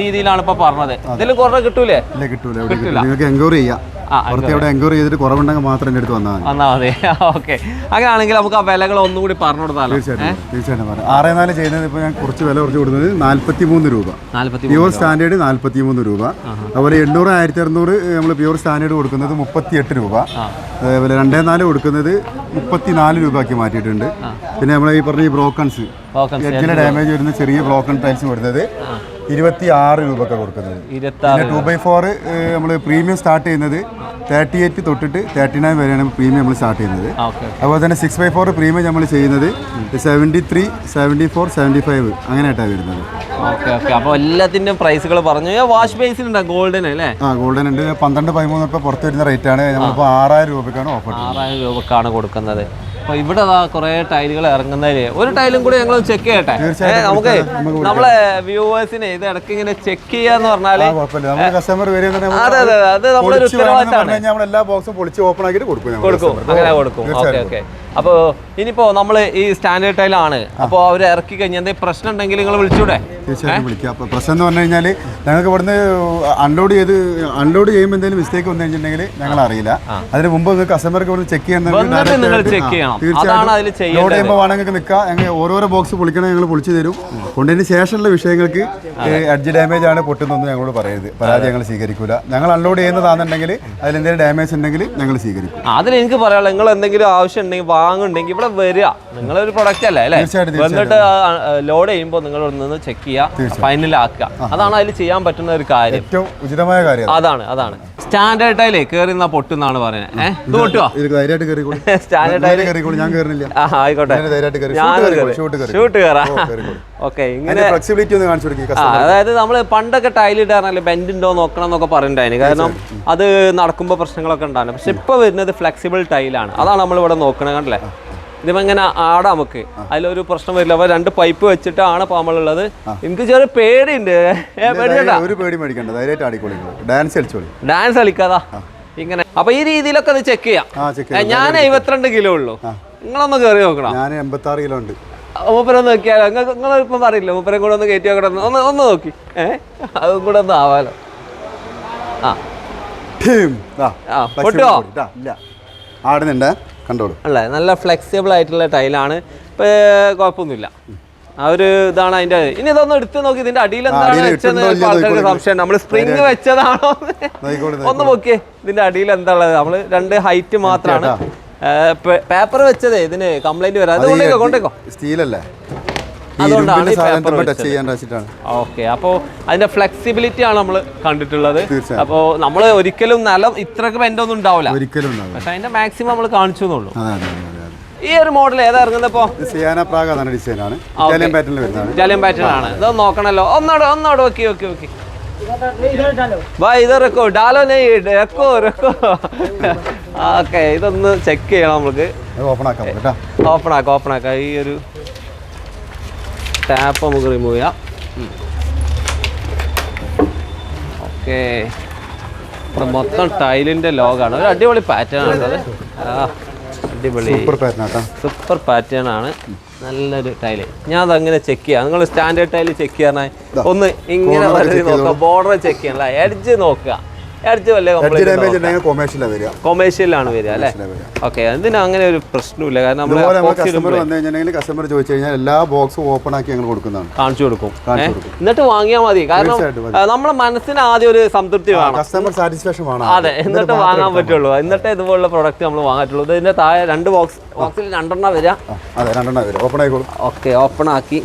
A: രീതിയിലാണ് ഇപ്പൊ പറഞ്ഞത്. ഇതിൽ കുറവ് കിട്ടൂലേ?
B: ഇല്ല കിട്ടൂല നിങ്ങൾക്ക് എൻക്വയറി ചെയ്യാം.
A: ആ,
B: പുറത്ത് എവിടെ എൻക്വയറി ചെയ്തിട്ട് കുറവുണ്ടെങ്കിൽ മാത്രം എന്റെ അടുത്ത് വന്നാൽ മതി.
A: വന്നാൽ മതി. ഓക്കെ അങ്ങനെയാണെങ്കിൽ നമുക്ക് ആ വിലകൾ ഒന്നുകൂടി പറഞ്ഞു കൊടുത്താലോ?
B: തീർച്ചയായിട്ടും തീർച്ചയായിട്ടും പറയാം. ആറേ നാല് ചെയ്യുന്നത് ഇപ്പോൾ ഞാൻ കുറച്ച് വില കുറച്ച് കൊടുക്കുന്നത് നാൽപ്പത്തി മൂന്ന് രൂപ പ്യൂർ സ്റ്റാൻഡേർഡ് നാൽപ്പത്തി മൂന്ന് രൂപ. അതുപോലെ എണ്ണൂറ് ആയിരത്തി അറുന്നൂറ് നമ്മൾ പ്യൂർ സ്റ്റാൻഡേർഡ് കൊടുക്കുന്നത് മുപ്പത്തിയെട്ട് രൂപ. അതേപോലെ രണ്ടേ നാല് കൊടുക്കുന്നത് മുപ്പത്തിനാല് രൂപയ്ക്ക് മാറ്റിയിട്ടുണ്ട്. പിന്നെ നമ്മൾ ഈ പറഞ്ഞ ഈ ബ്രോക്കൺസ്. എഡ്ജിലെ ഡാമേജ് വരുന്ന ചെറിയ ബ്രോക്കൺ ടൈൽസ് വരുന്നത് ഇരുപത്തി ആറ് രൂപക്ക് കൊടുക്കുന്നത്. പിന്നെ ടു ബൈ ഫോർ നമ്മൾ പ്രീമിയം സ്റ്റാർട്ട് ചെയ്യുന്നത് തേർട്ടി എയ്റ്റ് തൊട്ടിട്ട് തേർട്ടി നയൻ വരെയാണ് പ്രീമിയം നമ്മൾ സ്റ്റാർട്ട് ചെയ്യുന്നത്. അതുപോലെ തന്നെ സിക്സ് ബൈ ഫോർ പ്രീമിയം നമ്മൾ ചെയ്യുന്നത് seventy three seventy four seventy five അങ്ങനെയായിട്ടാണ് വരുന്നത്
A: ഓക്കെ ഓക്കെ അപ്പോൾ എല്ലാത്തിന്റെ പ്രൈസുകൾ പറഞ്ഞു വാഷ് ബേസിനുണ്ടോ ഗോൾഡൻ അല്ലേ?
B: ആ ഗോൾഡൻ ഉണ്ട്. പന്ത്രണ്ട് പതിമൂന്ന് റുപ്യ പുറത്ത് വരുന്ന റേറ്റ് ആണ്. നമ്മളിപ്പോൾ ആറായിരം രൂപക്കാണ് ഓഫർ
A: ആറായിരം രൂപക്കാണ് കൊടുക്കുന്നത്. അപ്പോൾ ഇവിടെ അതാ കുറേ ടൈലുകൾ ഇറങ്ങുന്നതിന് ഒരു ടൈലും കൂടി ഞങ്ങൾ ചെക്ക് ചെയ്യട്ടെ? നമുക്ക് നമ്മളെ വ്യൂവേഴ്സിനെ ഇത് ഇടയ്ക്ക് ഇങ്ങനെ ചെക്ക് ചെയ്യാന്ന്
B: പറഞ്ഞാൽ
A: അതെ അതെ അത്. നമ്മളൊരു ഉത്തരവാദിത്തമാണ്.
B: എല്ലാ ബോക്സും പൊളിച്ച് ഓപ്പൺ ആക്കിയിട്ട് കൊടുക്കും
A: കൊടുക്കും. അങ്ങനെ കൊടുക്കും. Okay okay. അപ്പോൾ ഇനിയിപ്പോ നമ്മൾ ഈ സ്റ്റാൻഡേർഡ് ടൈലാണ് അപ്പോൾ അവർ ഇറക്കി കഴിഞ്ഞാൽ എന്തെങ്കിലും പ്രശ്നം ഉണ്ടെങ്കിൽ നിങ്ങൾ വിളിച്ചൂടെ?
B: തീർച്ചയായിട്ടും വിളിക്കാം. അപ്പോൾ പ്രശ്നം എന്ന് പറഞ്ഞു കഴിഞ്ഞാൽ ഞങ്ങൾക്ക് ഇവിടുന്ന് അൺലോഡ് ചെയ്ത് അൺലോഡ് ചെയ്യുമ്പോൾ എന്തെങ്കിലും മിസ്റ്റേക്ക് വന്നു കഴിഞ്ഞിട്ടുണ്ടെങ്കിൽ ഞങ്ങൾ അറിയില്ല. അതിന് മുമ്പ് നിങ്ങൾക്ക് കസ്റ്റമർക്ക് ഇവിടെ ചെക്ക്
A: ചെയ്യണം.
B: ലോഡ് ചെയ്യുമ്പോൾ വേണമെങ്കിൽ നിൽക്കാം. ഞങ്ങൾ ഓരോരോ ബോക്സ് പൊളിക്കണം ഞങ്ങൾ പൊളിച്ചു തരും. കൊണ്ടതിന് ശേഷമുള്ള വിഷയങ്ങൾക്ക് അഡ്ജ് ഡാമേജ് ആണ് പൊട്ടുന്നതെന്ന് ഞങ്ങളോട് പറയരുത്. പരാതി ഞങ്ങൾ സ്വീകരിക്കൂല. ഞങ്ങൾ അൺലോഡ് ചെയ്യുന്നതാണെന്നുണ്ടെങ്കിൽ അതിൽ എന്തെങ്കിലും ഡാമേജ് ഉണ്ടെങ്കിൽ ഞങ്ങൾ സ്വീകരിക്കും
A: അതിൽ എനിക്ക് പറയാനുള്ളത് നിങ്ങൾ എന്തെങ്കിലും ആവശ്യം ഉണ്ടെങ്കിൽ വാങ്ങുന്നുണ്ടെങ്കിൽ ഇവിടെ വരിക. നിങ്ങളൊരു പ്രൊഡക്റ്റ് അല്ലേ അല്ലേ? വന്നിട്ട് ലോഡ് ചെയ്യുമ്പോൾ നിങ്ങൾ ഒന്ന് നിന്ന് ചെക്ക് ചെയ്യുക ഫൈനലാക്കുക അതാണ് അതിൽ ചെയ്യാൻ പറ്റുന്ന ഒരു കാര്യം.
B: ഏറ്റവും ഉചിതമായ കാര്യം
A: അതാണ് അതാണ്. സ്റ്റാൻഡേർഡ് ടൈലേ കയറുന്ന പൊട്ടുന്നാണ് പറയുന്നത്. ഏഹ് ഇത് പൊട്ടുവോ? സ്റ്റാൻഡേർഡ് ആയിക്കോട്ടെ.
B: കയറി ഷൂട്ട് കയറി
A: ഓക്കെ ഇങ്ങനെ
B: ഫ്ലെക്സിബിലിറ്റി ഒന്ന് കാണിച്ചു കൊടുക്കുക
A: ആ അതായത് നമ്മൾ പണ്ടൊക്കെ ടൈൽ ഇടാറല്ലേ ബെൻഡ് ഉണ്ടോ നോക്കണം എന്നൊക്കെ പറഞ്ഞിട്ടുണ്ടായിരുന്നു. കാരണം അത് നടക്കുമ്പോൾ പ്രശ്നങ്ങളൊക്കെ ഉണ്ടാകും പക്ഷെ ഇപ്പോൾ വരുന്നത് ഫ്ലെക്സിബിൾ ടൈലാണ് അതാണ് നമ്മൾ ഇവിടെ നോക്കണത് കണ്ടല്ലേ? ഇതിപ്പോ ഇങ്ങനെ ആടാം നമുക്ക്. അതിലൊരു പ്രശ്നം വരില്ല. അപ്പൊ രണ്ട് പൈപ്പ് വെച്ചിട്ടാണ് ഇപ്പൊ നമ്മളുള്ളത്. എനിക്ക് ചെറിയ പേടിയുണ്ട്.
B: ഒരു പേടി മേടിക്കണ്ട ധൈര്യമായിട്ട് ആടിക്കോളി ഡാൻസ് കളിച്ചോളി.
A: ഡാൻസ് കളിക്കാതാ? ഇങ്ങനെ. അപ്പൊ ഈ രീതിയിലൊക്കെ ചെക്ക് ചെയ്യാം. ഞാൻ എഴുപത്തിരണ്ട് കിലോ ഉള്ളൂ. നിങ്ങളൊന്ന് കയറി നോക്കണം?
B: ഞാൻ എൺപത്തി ആറ് കിലോ ഉണ്ട്.
A: മൂപ്പരൊന്ന് നോക്കിയാലോ? നിങ്ങൾക്ക് നിങ്ങളിപ്പം പറയില്ല മൂപ്പരെ കൂടെ ഒന്ന് കയറ്റി നോക്കണം ഒന്ന് ഒന്ന് നോക്കി. ഏ? അതും കൂടെ ഒന്ന് ആവാലോ. ആ. ആ,
B: ആടുന്നുണ്ട്. കണ്ടോളൂ.
A: അല്ലേ? നല്ല ഫ്ലെക്സിബിൾ ആയിട്ടുള്ള ടൈലാണ് ഇപ്പൊ കുഴപ്പമൊന്നുമില്ല. ആ ഒരു ഇതാണ് അതിന്റെ ഇനി ഇതൊന്ന് എടുത്ത് നോക്കി. ഇതിന്റെ അടിയിൽ എന്താണ് വെച്ചെന്ന് ആൾക്കാർക്ക് സംശയം നമ്മൾ സ്പ്രിങ് വെച്ചതാണോ ഒന്ന് നോക്കിയേ. ഇതിന്റെ അടിയിൽ എന്താ ഉള്ളത്? നമ്മൾ രണ്ട് ഹൈറ്റ് മാത്രമാണ് പേപ്പർ വെച്ചതേ ഇതിന് കംപ്ലൈന്റ് വരാം. അത് കൊണ്ടേക്കോ സ്റ്റീൽ
B: സ്റ്റീലല്ലേ?
A: അതുകൊണ്ടാണ് ഓക്കെ അപ്പോൾ അതിന്റെ ഫ്ലെക്സിബിലിറ്റി ആണ് നമ്മൾ കണ്ടിട്ടുള്ളത്.
B: അപ്പോ
A: അപ്പോൾ നമ്മൾ ഒരിക്കലും നിലം ഇത്രക്ക് ബെൻഡ് ഒന്നും ഉണ്ടാവില്ല
B: ഒരിക്കലും ഉണ്ടാവില്ല
A: പക്ഷെ അതിന്റെ മാക്സിമം നമ്മൾ കാണിച്ചു എന്നുള്ളൂ ഈ ഒരു മോഡൽ ഏതാ ഇറങ്ങുന്നപ്പോ
B: സിയാന പ്രാഗ് ആണ്. ഇറ്റാലിയൻ പാറ്റേണിൽ വരുന്നതാണ്.
A: ഇറ്റാലിയൻ പാറ്റേൺ ആണ്. ഇത് നോക്കണല്ലോ. ഒന്നോട് ഒന്നോട് ഓക്കെ ഓക്കെ ഓക്കെ भाई इधर रखो ഡാലോ നെയ് റെക്കോ റെക്കോ ഓക്കെ ഇതൊന്ന് ചെക്ക് ചെയ്യണം നമുക്ക്
B: ഓപ്പൺ ആക്കാം
A: ഓപ്പൺ ആക്കാം ഓപ്പൺ ആക്കാം. ഈ ഒരു ടാപ്പ് നമുക്ക് റിമൂവ് ചെയ്യാം. ഓക്കെ. ഇവിടെ മൊത്തം ടൈലിന്റെ ലോഗാണ്. ഒരു അടിപൊളി പാറ്റേൺ ആണ് അത്. അടിപൊളി.
B: സൂപ്പർ പാറ്റേൺ
A: സൂപ്പർ പാറ്റേൺ ആണ്. നല്ലൊരു ടൈൽ. ഞാൻ അതങ്ങനെ ചെക്ക് ചെയ്യാം. നിങ്ങൾ സ്റ്റാൻഡേർഡ് ടൈൽ ചെക്ക് ചെയ്യാനായി. ഒന്ന് ഇങ്ങനെ നോക്കുക ബോർഡർ ചെക്ക് ചെയ്യണം. എഡ്ജ് നോക്കുക. എഡ്ജ് വല്ല
B: എഡ്ജ് ഡാമേജ് ഉണ്ടെങ്കിൽ കൊമേഴ്ഷ്യലാണ് വരിക.
A: കൊമേഴ്ഷ്യലാണ് വരിക അല്ലേ? ഓക്കെ അതിന് അങ്ങനെ ഒരു പ്രശ്നമില്ല കാരണം നമ്മൾ
B: കസ്റ്റമർ
A: ഇടുമ്പളേ
B: വന്നു കഴിഞ്ഞിട്ടുണ്ടെങ്കിൽ കസ്റ്റമർ ചോദിച്ചു കഴിഞ്ഞാൽ എല്ലാ ബോക്സും ഓപ്പൺ ആക്കി ഞങ്ങൾ കൊടുക്കുന്നതാണ്.
A: കാണിച്ചു കൊടുക്കും. എന്നിട്ട് വാങ്ങിയാൽ മതി. കാരണം നമ്മളെ മനസ്സിന് ആദ്യം ഒരു സംതൃപ്തി വേണം.
B: കസ്റ്റമർ സാറ്റിസ്ഫാക്ഷൻ വേണം
A: അതെ എന്നിട്ട് വാങ്ങാൻ പറ്റുള്ളൂ. എന്നിട്ടേ ഇതുപോലുള്ള പ്രൊഡക്റ്റ് നമ്മൾ വാങ്ങാറ്റുള്ളൂ. ഇതിന്റെ താഴെ രണ്ട് ബോക്സ് ബോക്സിൽ രണ്ടെണ്ണം വരിക.
B: അതെ രണ്ടെണ്ണം ഓപ്പൺ ആയിക്കോളും.
A: ഓക്കെ ഓപ്പൺ ആക്കി.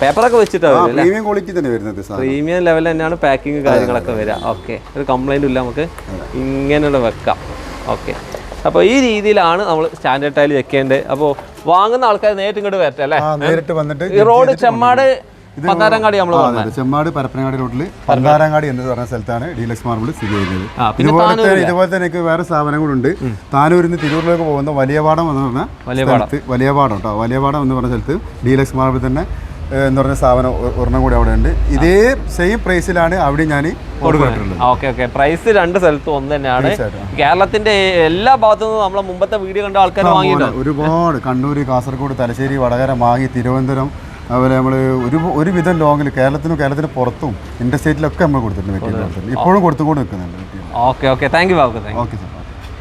A: പേപ്പറൊക്കെ വെച്ചിട്ടാ
B: ആ പ്രീമിയം ക്വാളിറ്റി തന്നെ വരുന്നത്
A: പ്രീമിയം ലെവൽ തന്നെയാണ് പാക്കിങ് കാര്യങ്ങളൊക്കെ വരിക ഓക്കെ ഒരു കംപ്ലൈന്റും ഇല്ല നമുക്ക്. ഇങ്ങനെയുള്ള വെക്കാം. ഓക്കെ അപ്പോൾ ഈ രീതിയിലാണ് നമ്മൾ സ്റ്റാൻഡേർഡ് ടൈൽ വെക്കേണ്ടത്. അപ്പോൾ വാങ്ങുന്ന ആൾക്കാർ നേരിട്ട് ഇങ്ങോട്ട് വരട്ടെ അല്ലേ?
B: നേരിട്ട് വന്നിട്ട്
A: ഈ റോഡ് ചെമ്മാട് നമ്മൾ
B: ചെമ്മാട് പരപ്പനങ്ങാടി റോഡിൽ പന്താരങ്ങാടി എന്ന് പറഞ്ഞ സ്ഥലത്താണ് ഡീലക്സ് മാർബിൾ സ്ഥിതി ചെയ്യുന്നത്. ഇതുപോലെ ഇതുപോലെ തന്നെ വേറെ സ്ഥാപനങ്ങളുണ്ട്. താനൂരിൽ നിന്ന് തിരൂരിലേക്ക് പോകുന്ന വലിയപാടം എന്ന് പറഞ്ഞ
A: വലിയപാടം.
B: വലിയപാടം കേട്ടോ വലിയപാടം എന്ന് പറഞ്ഞ സ്ഥലത്ത് ഡീലക്സ് മാർബിൾ തന്നെ എന്ന് പറഞ്ഞ സ്ഥാപനം ഒരെണ്ണം കൂടി അവിടെ ഉണ്ട്. ഇതേ സെയിം പ്രൈസിലാണ് അവിടെ ഞാൻ
A: ഓക്കെ ഓക്കെ. പ്രൈസ് രണ്ട് സ്ഥലത്തും ഒന്ന് തന്നെയാണ്. കേരളത്തിന്റെ എല്ലാ ഭാഗത്തു നിന്നും നമ്മളെ മുമ്പത്തെ വീഡിയോ കണ്ട ആൾക്കാർ വാങ്ങിയിട്ടുണ്ട്?
B: ഒരുപാട്. കണ്ണൂർ കാസർഗോഡ് തലശ്ശേരി വടകര മാഹി തിരുവനന്തപുരം അതുപോലെ നമ്മൾ ഒരു ഒരുവിധം ലോങ്ങിൽ കേരളത്തിനും കേരളത്തിന് പുറത്തും ഇൻഡർ സ്റ്റേറ്റിലൊക്കെ നമ്മൾ കൊടുത്തിട്ടുണ്ട് മെറ്റീരിയൽ ഇപ്പോഴും കൊടുത്തുകൊണ്ട് നിൽക്കുന്നുണ്ട്
A: okay okay. Thank you
B: okay sir.